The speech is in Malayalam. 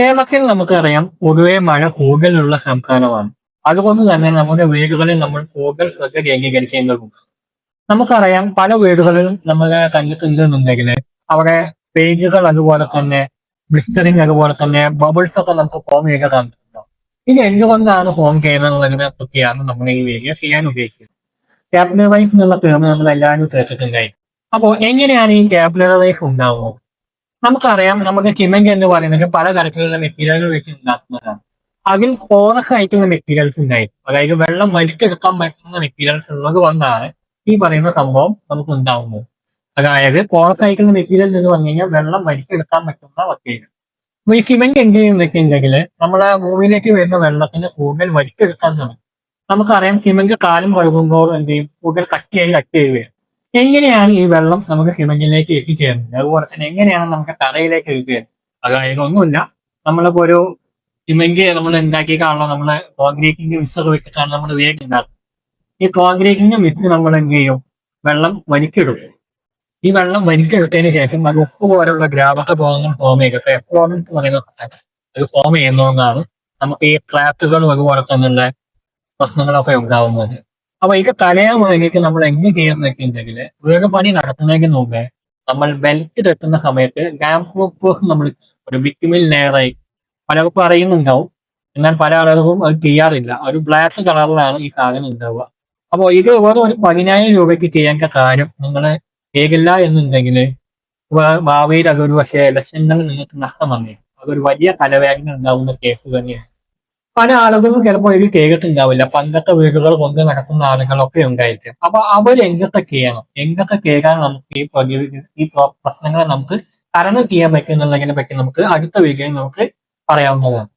കേരളത്തിൽ നമുക്കറിയാം പൊതുവെ മഴ കൂടുതലുള്ള സംസ്ഥാനമാണ്. അതുകൊണ്ട് തന്നെ നമ്മുടെ വീടുകളിൽ നമ്മൾ കൂടുതൽ ശ്രദ്ധ കേന്ദ്രീകരിക്കേണ്ടതുണ്ട്. നമുക്കറിയാം പല വീടുകളിലും നമ്മൾ കണ്ടിട്ടുണ്ടെന്നുണ്ടെങ്കിൽ അവിടെ പേജുകൾ അതുപോലെ തന്നെ ബ്ലിസ്റ്ററിങ് അതുപോലെ തന്നെ ബബിൾസ് ഒക്കെ നമുക്ക് ഫോം ചെയ്ത് കണ്ടിട്ടുണ്ടാവും ഇത് എന്തുകൊണ്ടാണ് ഫോം ചെയ്യുന്നതിനെ പറ്റിയാണ് നമ്മൾ ഈ വീഡിയോ ചെയ്യാൻ ഉദ്ദേശിക്കുന്നത്. ക്യാപിലറൈസ് എന്നുള്ള ടേം നമ്മൾ എല്ലാവരും കേട്ടിട്ടുണ്ടായി അപ്പോൾ എങ്ങനെയാണ് ഈ ക്യാപിലറൈസ് ഉണ്ടാവുന്നത് നമുക്കറിയാം നമുക്ക് സിമെന്റ് എന്ന് പറയുന്നത് പല തരത്തിലുള്ള മെറ്റീരിയലുകൾ വെച്ച് ഉണ്ടാക്കുന്നതാണ് അതിൽ പോറസ് ആയിട്ടുള്ള മെറ്റീരിയൽസ് ഉണ്ടായിരുന്നു. അതായത് വെള്ളം വലിച്ചെടുക്കാൻ പറ്റുന്ന മെറ്റീരിയൽസ് ഉള്ളത് കൊണ്ടാണ് ഈ പറയുന്ന സംഭവം നമുക്ക് ഉണ്ടാവുന്നത്. അതായത് പോറസ് ആയിട്ടുള്ള മെറ്റീരിയൽ എന്ന് പറഞ്ഞു കഴിഞ്ഞാൽ വെള്ളം വലിച്ചെടുക്കാൻ പറ്റുന്ന മെറ്റീരിയൽ അപ്പൊ ഈ സിമെന്റ് എന്ത് ചെയ്യുന്ന വെച്ചിട്ടുണ്ടെങ്കിൽ നമ്മളെ ഭൂമിയിലേക്ക് വരുന്ന വെള്ളത്തിന് കൂടുതൽ വലിച്ചെടുക്കാൻ തുടങ്ങും. നമുക്കറിയാം സിമെന്റ് കാലം കഴുകുമ്പോൾ എന്ത് ചെയ്യും? കൂടുതൽ കട്ടിയായി കട്ടിയായി വരും എങ്ങനെയാണ് ഈ വെള്ളം നമുക്ക് സിമെന്റിലേക്ക് എത്തിച്ചേരുന്നത്? അതുപോലെ തന്നെ എങ്ങനെയാണ് നമുക്ക് തറയിലേക്ക് എത്തിച്ചേരുന്നത്? അതായത് ഒന്നുമില്ല. നമ്മളിപ്പോ ഒരു സിമെന്റ് നമ്മൾ ഉണ്ടാക്കിയിട്ടാണല്ലോ നമ്മൾ കോൺക്രീറ്റിന്റെ മിക്സർ വെച്ചിട്ടാണ് നമ്മൾ വേഗം ഉണ്ടാക്കുന്നത് ഈ കോൺക്രീറ്റിന്റെ മിക്സ് നമ്മൾ എന്ത് ചെയ്യും? വെള്ളം വലിച്ചെടുക്കും. ഈ വെള്ളം വലിക്കെടുത്തതിന് ശേഷം അത് ഉപ്പ് പോലുള്ള ഗ്രാമൊക്കെ ഭാഗങ്ങൾ ഫോം ചെയ്യുക. എന്ന് പറയുന്ന അത് ഫോം ചെയ്യുന്നതുകൊണ്ടാണ് നമുക്ക് ഈ ഫ്ലാറ്റുകളും അതുപോലെ തന്നെയുള്ള പ്രശ്നങ്ങളൊക്കെ ഉണ്ടാവുന്നത്. അപ്പൊ ഇത് തലയാൻ വേണ്ടിയിട്ട് നമ്മൾ എങ്ങനെ ചെയ്യുന്ന വെച്ചിട്ടുണ്ടെങ്കിൽ വേറെ പണി നടത്തുന്നതിന് മുമ്പേ നമ്മൾ ബെൽറ്റ് തെറ്റുന്ന സമയത്ത് ഗ്യാപ് പ്രൂഫ് നമ്മൾ ഒരു ബിറ്റുമിൽ നേരായി പലർക്കും അറിയുന്നുണ്ടാവും. എന്നാൽ പല ആളുകൾക്കും അത് ചെയ്യാറില്ല. ഒരു ബ്ലാക്ക് കളറിലാണ് ഈ സാധനം ഉണ്ടാവുക. അപ്പോൾ ഇത് വെറും ഒരു പതിനായിരം രൂപയ്ക്ക് ചെയ്യേണ്ട കാര്യം നിങ്ങൾ ചെയ്യില്ല എന്നുണ്ടെങ്കിൽ ഭാവിയിൽ അതൊരു പക്ഷേ ലക്ഷങ്ങൾ നിങ്ങൾക്ക് നഷ്ടം വന്നേക്കും. അതൊരു വലിയ തലവേദന ഉണ്ടാവുന്ന കേസ് തന്നെയാണ്. പല ആളുകളും ചിലപ്പോൾ ഇത് കേട്ടിട്ടുണ്ടാവില്ല. പണ്ടത്തെ വീടുകൾ കൊണ്ട് നടക്കുന്ന ആളുകളൊക്കെ ഉണ്ടായിരിക്കും. അപ്പൊ അവർ എങ്ങനത്തെ ചെയ്യണം? എങ്ങനത്തെ കേൾക്കാൻ നമുക്ക് ഈ പ്രകൃതി ഈ പ്ര- പ്രശ്നങ്ങളെ നമുക്ക് തരണം ചെയ്യാൻ പറ്റുന്നുള്ളതിനെ പറ്റി നമുക്ക് അടുത്ത വീഡിയോയിൽ നമുക്ക് പറയാവുന്നതാണ്